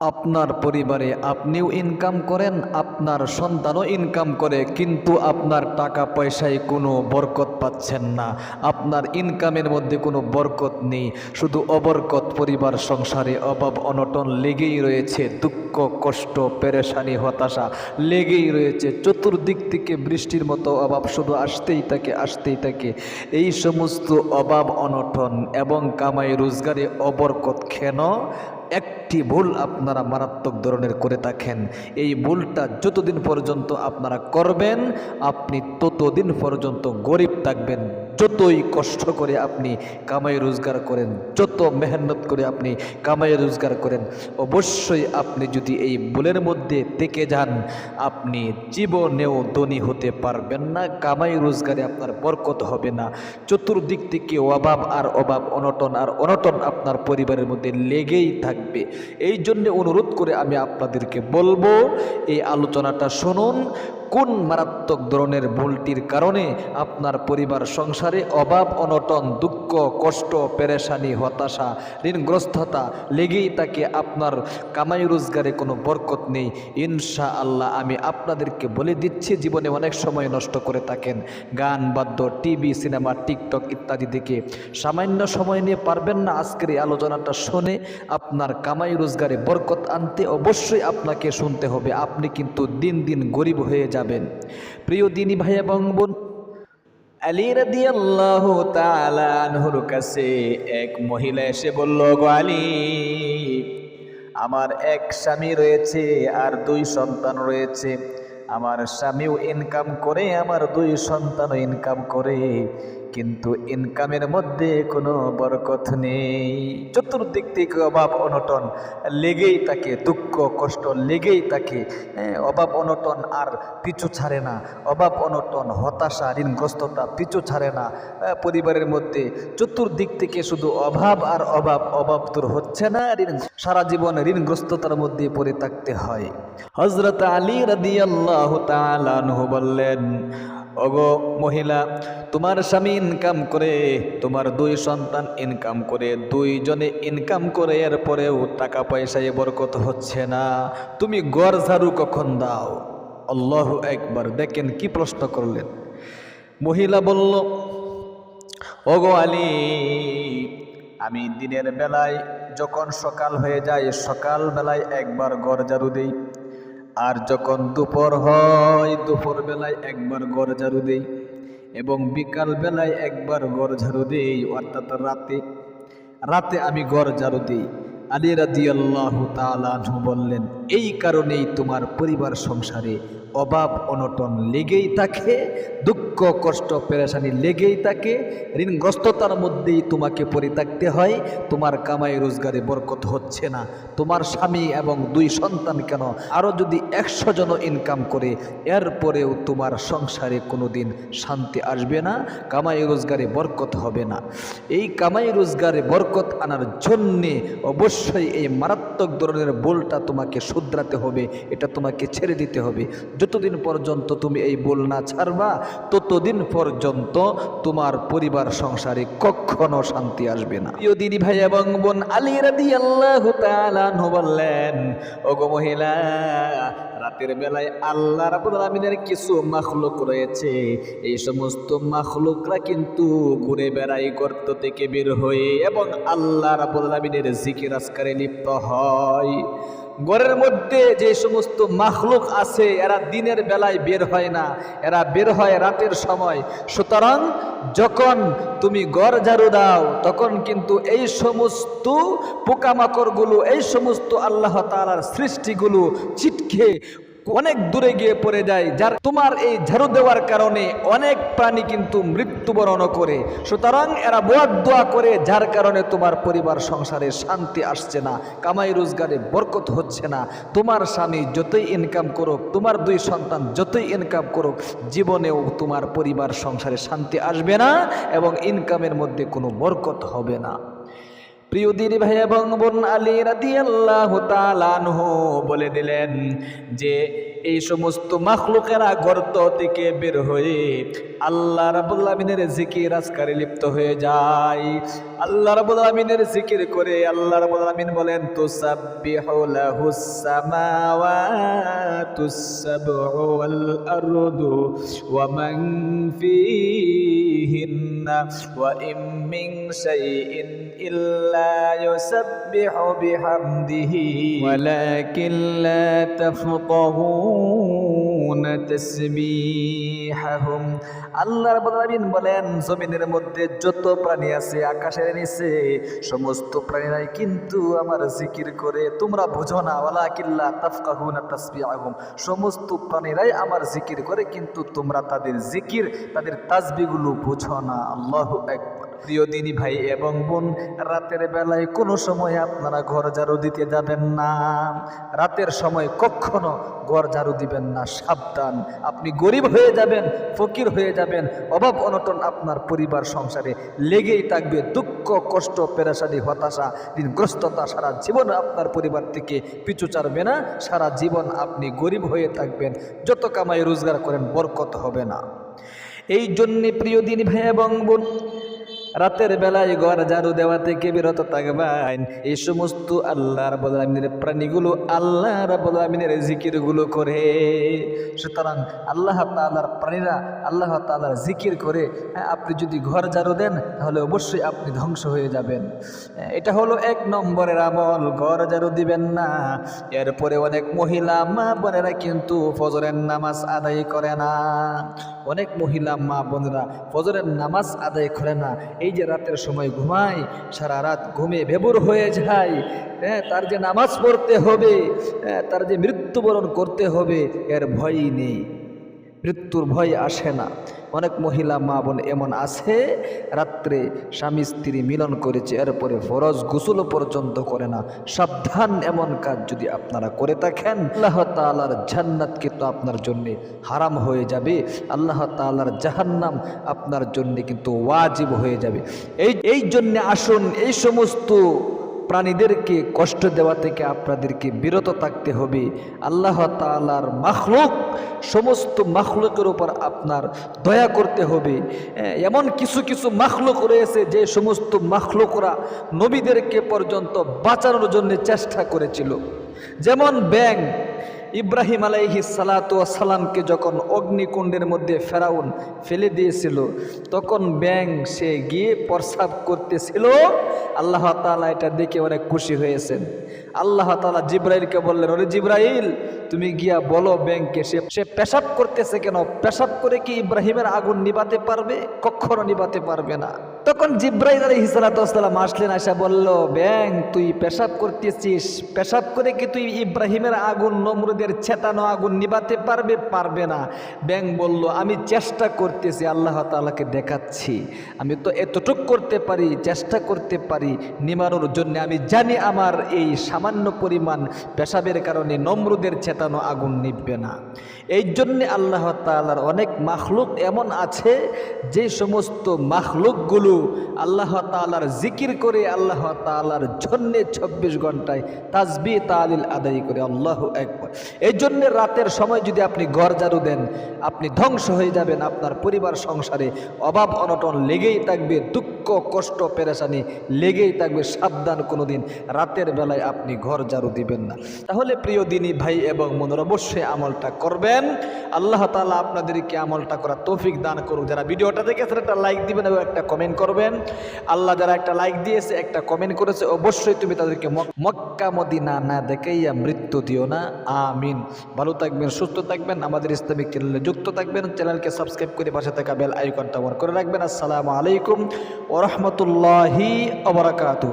আপনার পরিবারে আপনিও ইনকাম করেন, আপনার সন্তানও ইনকাম করে, কিন্তু আপনার টাকা পয়সায় কোনো বরকত পাচ্ছেন না। আপনার ইনকামের মধ্যে কোনো বরকত নেই। শুধু অবরকত পরিবার সংসারে অভাব অনটন লেগেই রয়েছে, দুঃখ, কষ্ট, পেরেশানি, হতাশা লেগেই রয়েছে। চতুর্দিক থেকে বৃষ্টির মতো অভাব শুধু আসতেই থাকে আসতেই থাকে। এই সমস্ত অভাব অনটন এবং কামাই রোজগারে অবরকত কেন? একটি ভুল আপনারা মারাত্মক ধরনের করে থাকেন। এই ভুলটা যতদিন পর্যন্ত আপনারা করবেন, আপনি ততদিন পর্যন্ত গরিব থাকবেন। যতই কষ্ট করে আপনি কামাই রোজগার করেন, যত মেহনত করে আপনি কামাই রোজগার করেন, অবশ্যই আপনি যদি এই ভুলের মধ্যে থেকে যান, আপনি জীবনেও ধনী হতে পারবেন না, কামাই রোজগারে আপনার বরকত হবে না। চতুর্দিক থেকে অভাব আর অভাব, অনটন আর অনটন আপনার পরিবারের মধ্যে লেগেই থাকবে। এই জন্য অনুরোধ করে আমি আপনাদেরকে বলব, এই আলোচনাটা শুনুন কোন মারাত্মক ধরনের ভুলটির কারণে আপনার পরিবার সংসারে অভাব, অনটন, দুঃখ, কষ্ট, পেরেশানি, হতাশা, ঋণগ্রস্ততা লেগেই তাকে আপনার কামাই রোজগারে কোনো বরকত নেই। ইনশা আল্লাহ আমি আপনাদেরকে বলে দিচ্ছি, জীবনে অনেক সময় নষ্ট করে থাকেন। গান, বাদ্য, টিভি, সিনেমা, টিকটক ইত্যাদি থেকে সামান্য সময় নিয়ে পারবেন না আজকের এই আলোচনাটা শুনে আপনার কামাই রোজগারে বরকত আনতে অবশ্যই আপনাকে শুনতে হবে। আপনি কিন্তু দিন দিন গরিব হয়ে যাবেন। প্রিয় দিনী ভাই এবং বোন, আলী রাদি আল্লাহ তালানহুর কাছে এক মহিলা এসে বলল, গো আমার এক স্বামী রয়েছে আর দুই সন্তান রয়েছে। আমার স্বামীও ইনকাম করে, আমার দুই সন্তানও ইনকাম করে। কিন্তু ইনকামের মধ্যে কোনো বরকত নেই। চতুর্দিক থেকে অভাব অনটন লেগেই তাকে দুঃখ কষ্ট লেগেই তাকে হ্যাঁ, অভাব অনটন আর পিছু ছাড়ে না। অভাব অনটন হতাশা ঋণগ্রস্ততা পিছু ছাড়ে না। পরিবারের মধ্যে চতুর্দিক থেকে শুধু অভাব আর অভাব অভাব দূর হচ্ছে না। ঋণ সারা জীবন ঋণগ্রস্ততার মধ্যে পড়ে থাকতে হয়। হজরত আলী রাদিয়াল্লাহু বললেন ওগো মহিলা, তোমার স্বামী ইনকাম করে, তোমার দুই সন্তান ইনকাম করে, দুইজনে ইনকাম করে, এরপরেও টাকা পয়সায় বরকত হচ্ছে না। তুমি গড় ঝাড়ু কখন দাও? আল্লাহ একবার দেখেন কি প্রশ্ন করলেন। মহিলা বলল, ওগো আলী, আমি দিনের বেলায় যখন সকাল হয়ে যায়, সকাল বেলায় একবার গড় ঝাড়ু দিই। আর যখন দুপুর হয়, দুপুর বেলায় একবার গড় ঝাড়ু দেই এবং বিকাল বেলায় একবার গড় ঝাড়ু দেই, অর্থাৎ রাতে। রাতে আমি গড় ঝাড়ু দিই। আলী রাজি আল্লাহ তালু বললেন, এই কারণেই তোমার পরিবার সংসারে অভাব, অনটন লেগেই থাকে, দুঃখ কষ্ট পেরেশানি লেগেই থাকে। ঋণগ্রস্ততার মধ্যেই তোমাকে থাকতে হয়। তোমার কামাই রোজগারে বরকত হচ্ছে না। তোমার স্বামী এবং দুই সন্তান কেন? আরও যদি একশো জন ইনকাম করে এরপরেও তোমার সংসারে কোনো দিন শান্তি আসবে না, কামাই রোজগারে বরকত হবে না। এই কামাই রোজগারে বরকত আনার জন্যে অবশ্যই এই মারাত্মক ধরনের বোলটা তোমাকে শুধরাতে হবে। এটা তোমাকে ছেড়ে দিতে হবে। যতদিন পর্যন্ত তুমি এই বোল না ছাড়বা ততদিন পর্যন্ত তোমার পরিবার সংসারে কখনো শান্তি আসবে না। প্রিয় দিদি ভাই এবং বোন আলী রাদি আল্লাহ বললেন, ওগো মহিলা, রাতের বেলায় আল্লাহ রাবুল আলমিনের কিছু মাখলুক রয়েছে। এই সমস্ত মাখলুকরা কিন্তু ঘুরে বেড়াই গর্ত থেকে বের হয়ে এবং আল্লাহ রাবুল আলমিনের জিকির আসকারে লিপ্ত হয়। ঘরের মধ্যে যে সমস্ত মাখলুক আছে, এরা দিনের বেলায় বের হয় না। এরা বের হয় রাতের সময়। সুতরাং যখন তুমি গড় ঝাড়ু দাও, তখন কিন্তু এই সমস্ত পোকামাকড়গুলো, এই সমস্ত আল্লাহ তালার সৃষ্টিগুলো ছিটকে অনেক দূরে গিয়ে পড়ে যায়, যার তোমার এই ঝাড়ু দেওয়ার কারণে অনেক প্রাণী কিন্তু মৃত্যুবরণ করে। সুতরাং এরা বোয়াদ দোয়া করে, যার কারণে তোমার পরিবার সংসারে শান্তি আসছে না, কামাই রোজগারে বরকত হচ্ছে না। তোমার স্বামী যতই ইনকাম করুক, তোমার দুই সন্তান যতই ইনকাম করুক, জীবনেও তোমার পরিবার সংসারে শান্তি আসবে না এবং ইনকামের মধ্যে কোনো বরকত হবে না। প্রিয় দিদি ভাই এবং বোন আলী রাদি আল্লাহ বলে দিলেন যে এই সমস্ত মাখলুকেরা গর্ত থেকে বের হয়ে আল্লাহ রাবুল আমিনের জিকির আজকারে লিপ্ত হয়ে যায়। আল্লাহ রাবুল আমিনের জিকির করে আল্লাহ রাবুল আমিন বলেন, তুসাব্বিহু লাহুস সামাওয়াতুস সাবউ ওয়াল আরদু ওয়া মান ফীহিন্না وإن من شيء إلا يسبح بحمده. ولكن لا تفقهون তাসবিহাহুম আল্লাহ রাব্বুল আলামিন বলেন, জমিনের মধ্যে যত প্রাণী আছে, আকাশের নিচে, সমস্ত প্রাণীরাই কিন্তু আমার জিকির করে, তোমরা বুঝো না, ওয়ালাকিল্লা তাফকাহুনা তাসবিহাহুম সমস্ত প্রাণীরাই আমার জিকির করে, কিন্তু তোমরা তাদের জিকির, তাদের তাসবিগুলো বুঝো না। আল্লাহু আকবার। প্রিয় দিনী ভাই এবং বোন, রাতের বেলায় কোনো সময় আপনারা ঘর ঝাড়ু দিতে যাবেন না। রাতের সময় কখনো ঘর ঝাড়ু দিবেন না, সাবধান। আপনি গরিব হয়ে যাবেন, ফকির হয়ে যাবেন, অভাব অনটন আপনার পরিবার, সংসারে লেগেই থাকবে। দুঃখ, কষ্ট, পেরেশানি, হতাশা, ঋণগ্রস্ততা সারা জীবন আপনার পরিবার থেকে পিছু ছাড়বে না। সারা জীবন আপনি গরিব হয়ে থাকবেন। যত কামাই রোজগার করেন, বরকত হবে না। এই জন্যে প্রিয় দিন ভাই এবং বোন রাতের বেলায় ঘর ঝাড়ু দেওয়া থেকে বিরত থাকবেন? এই সমস্ত আল্লাহ আলামিনের প্রাণীগুলো আল্লাহ রাব্বুল আলামিনের জিকিরগুলো করে। সুতরাং আল্লাহ তালার প্রাণীরা আল্লাহ তালার জিকির করে হ্যাঁ, আপনি যদি ঘর ঝাড়ু দেন তাহলে অবশ্যই আপনি ধ্বংস হয়ে যাবেন। এটা হলো এক নম্বরের আমল ঘর ঝাড়ু দিবেন না। এরপরে অনেক মহিলা মা বোনেরা কিন্তু ফজরের নামাজ আদায় করে না। অনেক মহিলা মা বোনেরা ফজরের নামাজ আদায় করে না। এই যে রাতের সময় ঘুমায় সারা রাত ঘুমে বেবুর হয়ে যায় হ্যাঁ তার যে নামাজ পড়তে হবে হ্যাঁ, তার যে মৃত্যুবরণ করতে হবে এর ভয়ই নেই। মৃত্যুর ভয় আসে না। অনেক মহিলা মা বোন এমন আছে, রাত্রে স্বামী স্ত্রী মিলন করেছে, এরপরে ফরজ গোসল পর্যন্ত করে না। সাবধান এমন কাজ যদি আপনারা করে থাকেন, আল্লাহ তালার জান্নাত কিন্তু আপনার জন্য হারাম হয়ে যাবে। আল্লাহ তালার জাহান্নাম আপনার জন্য কিন্তু ওয়াজিব হয়ে যাবে। এই এই জন্যে আসুন, এই সমস্ত প্রাণীদেরকে কষ্ট দেওয়া থেকে আপনাদেরকে বিরত থাকতে হবে। আল্লাহ তালার মাখলুক, সমস্ত মাখলুকের ওপর আপনার দয়া করতে হবে। এমন কিছু কিছু মাখলুক রয়েছে যে সমস্ত মাখলুকরা নবীদেরকে পর্যন্ত বাঁচানোর জন্য চেষ্টা করেছিল। যেমন ব্যাং ইব্রাহিম আলাইহি সালাতু সালামকে যখন অগ্নিকুণ্ডের মধ্যে ফেরাউন ফেলে দিয়েছিল, তখন ব্যাং সে গিয়ে প্রসাব করতেছিল। আল্লাহ তালা এটা দেখে অনেক খুশি হয়েছেন। আল্লাহ তাআলা জিব্রাইলকে বললেন, ওরে জিব্রাইল, তুমি গিয়া বলো ব্যাংকে, সে সে পেশাব করতেছে কেন? পেশাব করে কি ইব্রাহিমের আগুন নিবাতে পারবে? কখনো নিবাতে পারবে না। তখন জিব্রাইল আলী হিসালাতাম আসলেন, আসা বলল, ব্যাং, তুই পেশাব করতেছিস। পেশাব করে কি তুই ইব্রাহিমের আগুন, নমরুদের ছেতানো আগুন নিবাতে পারবে? পারবে না। ব্যাং বলল, আমি চেষ্টা করতেছি, আল্লাহ তালাকে দেখাচ্ছি। আমি তো এতটুক করতে পারি, চেষ্টা করতে পারি নিমানোর জন্য। আমি জানি আমার এই সামান্য পরিমাণ পেশাবের কারণে নমরুদের চেতানো আগুন নিববে না। এই জন্যে আল্লাহ তাআলার অনেক মাখলুক এমন আছে, যে সমস্ত মাখলুকগুলো আল্লাহ তালার জিকির করে আল্লাহ তালার জন্যে চব্বিশ ঘন্টায় তাজবি তালিল আদায় করে। আল্লাহ একবার এই জন্যে রাতের সময় যদি আপনি ঘর ঝাড়ু দেন, আপনি ধ্বংস হয়ে যাবেন আপনার পরিবার, সংসারে। অভাব, অনটন লেগেই থাকবে, দুঃখ, কষ্ট, পেরেশানি লেগেই থাকবে, সাবধান কোনোদিন। রাতের বেলায় আপনি ঘর ঝাড়ু দিবেন না। তাহলে প্রিয় দিনী ভাই এবং মনের অবশ্যই আমলটা করবেন। আল্লাহ তাআলা আপনাদেরকে আমলটা করা তৌফিক দান করুক। যারা ভিডিওটা দেখেছেন, একটা লাইক দিবেন এবং একটা কমেন্ট করবেন। আল্লাহ যারা একটা লাইক দিয়েছে, একটা কমেন্ট করেছে, অবশ্যই তুমি তাদেরকে মক- মক্কা মদিনা না দেখাইয়া মৃত্যু দিও না। আমিন। ভালো থাকবেন, সুস্থ থাকবেন, আমাদের ইসলামিক চ্যানেলে যুক্ত থাকবেন। চ্যানেলকে সাবস্ক্রাইব করে পাশে থাকা বেল আইকনটা অন করে রাখবেন। আসসালামু আলাইকুম ওরহমতুল্লাহি অবরাকাতু